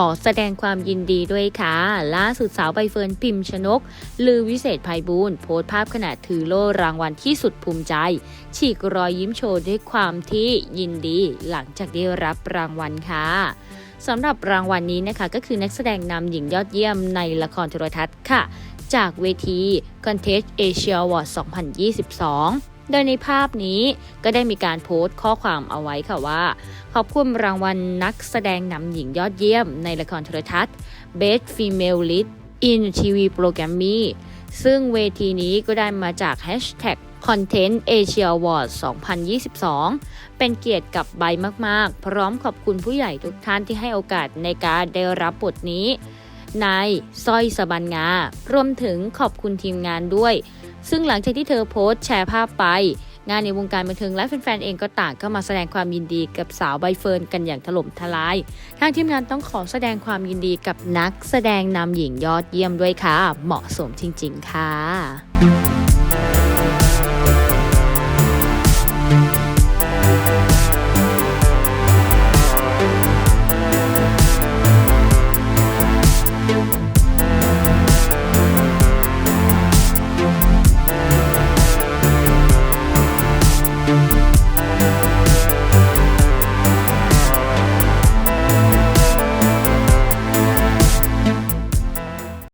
ขอแสดงความยินดีด้วยค่ะ ล่าสุดสาวใบเฟิร์นพิมพ์ชนก ลือวิเศษภัยบูลย์โพสต์ภาพขณะถือโล่รางวัลที่สุดภูมิใจ ฉีกรอยยิ้มโชว์ด้วยความที่ยินดีหลังจากได้รับรางวัลค่ะสำหรับรางวัลนี้นะคะก็คือนักแสดงนำหญิงยอดเยี่ยมในละครโทรทัศน์ค่ะ จากเวที Contest Asia Award 2022 โดยในภาพนี้ก็ได้มีการโพสต์ข้อความเอาไว้ค่ะว่า ขอบคุณรางวัลนักแสดงนำหญิงยอดเยี่ยมในละครโทรทัศน์ Best Female Lead in TV Programming ซึ่งเวทีนี้ก็ได้มาจาก Hashtag Content Asia Awards 2022 เป็นเกียรติกับใบมาก ๆ พร้อมขอบคุณผู้ใหญ่ทุกท่านที่ให้โอกาสในการได้รับบทนี้ นายสร้อยสบันงา รวมถึงขอบคุณทีมงานด้วย ซึ่งหลังจากที่เธอโพสต์แชร์ภาพไป งานในวงการบันเทิงและแฟนๆเองก็ต่างก็มาแสดงความยินดีกับสาวใบเฟิร์นกันอย่างถล่มทลาย ทางทีมงานต้องขอแสดงความยินดีกับนักแสดงนำหญิงยอดเยี่ยมด้วยค่ะ เหมาะสมจริง ๆ ค่ะ